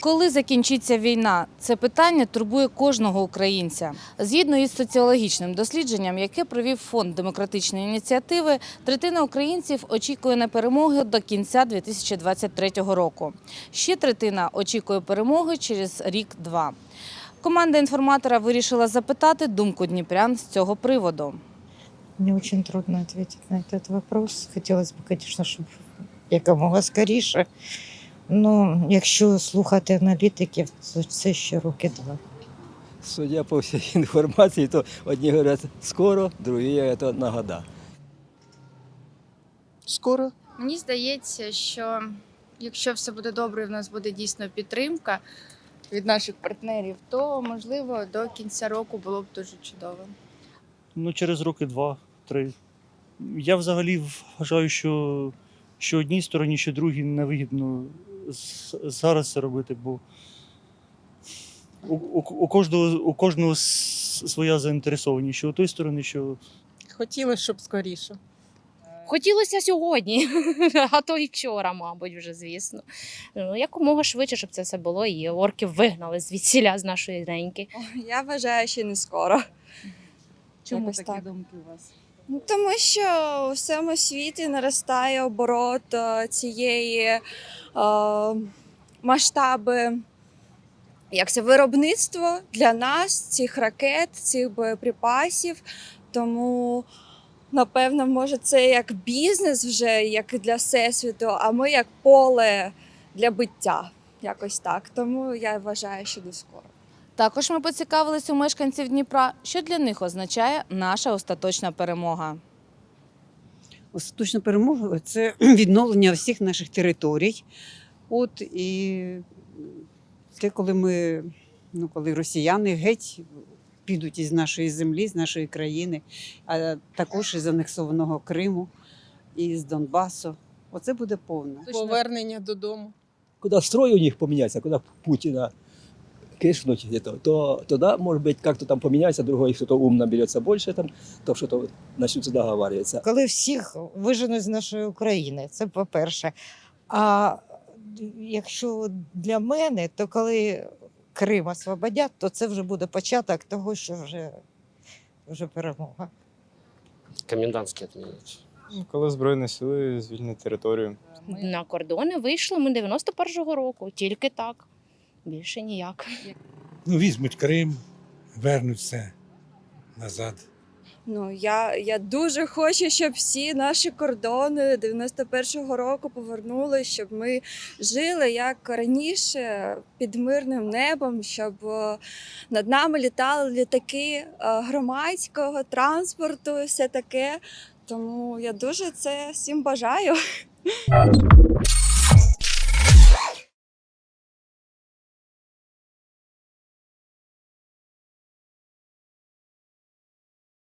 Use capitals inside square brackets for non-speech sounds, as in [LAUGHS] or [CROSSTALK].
Коли закінчиться війна, це питання турбує кожного українця. Згідно із соціологічним дослідженням, яке провів фонд демократичної ініціативи, третина українців очікує на перемоги до кінця 2023 року. Ще третина очікує перемоги через рік-два. Команда інформатора вирішила запитати думку дніпрян з цього приводу. Мне очень трудно ответить на этот вопрос. Хотелось бы, конечно, щоб якомога скоріше. Ну, якщо слухати аналітиків, то це ще роки два. Судя по всій інформації, то одні говорять скоро, другі говорять на года. Скоро. Мені здається, що якщо все буде добре, і в нас буде дійсно підтримка від наших партнерів, то можливо до кінця року було б дуже чудово. Ну, через роки два-три. Я взагалі вважаю, що, що одній стороні, що другій невигідно зараз це робити, бо у, у, у, кожного, у кожного своя заінтересованість, що у той сторони, що Хотілося, щоб скоріше. Хотілося сьогодні, [LAUGHS] а то і вчора, мабуть, вже звісно. Ну, якомога швидше, щоб це все було, і орків вигнали звідсіля з нашої неньки. Я вважаю, що не скоро. Чому Якось такі так. думки у вас? Тому що у всьому світі наростає оборот е, цієї е, масштаби. Як це виробництво для нас цих ракет, цих боєприпасів. Тому, напевно, може, це як бізнес вже, як для всесвіту, а ми як поле для биття. Якось так. Тому я вважаю, що не скоро. Також ми поцікавились у мешканців Дніпра, що для них означає наша остаточна перемога. Остаточна перемога це [CLEARS THROAT] відновлення всіх наших територій. От і те, коли ми, ну коли росіяни геть підуть із нашої землі, з нашої країни, а також із анексованого Криму і з Донбасу. Оце буде повне. Повернення додому. Когда строй у них поменяется, когда Путина кишнуть где-то, то тогда, может быть, как-то там поменяется, другой кто-то ум наберется больше, там, то что-то начнут договариваться. Коли всіх виженуть з нашої України, це по-перше. А якщо для мене, то коли Крим освободять, то це вже буде початок того, що вже, вже перемога. Комендантський відмінять. Ну, Коли Збройні сили звільнять територію. На кордони вийшли ми 91-го року, тільки так. Більше ніяк. Ну, візьмуть Крим, вернуть все назад. Ну, я, я дуже хочу, щоб всі наші кордони 91-го року повернули, щоб ми жили як раніше під мирним небом, щоб е, над нами літали літаки е, громадського транспорту, і все таке. Тому я дуже це всім бажаю.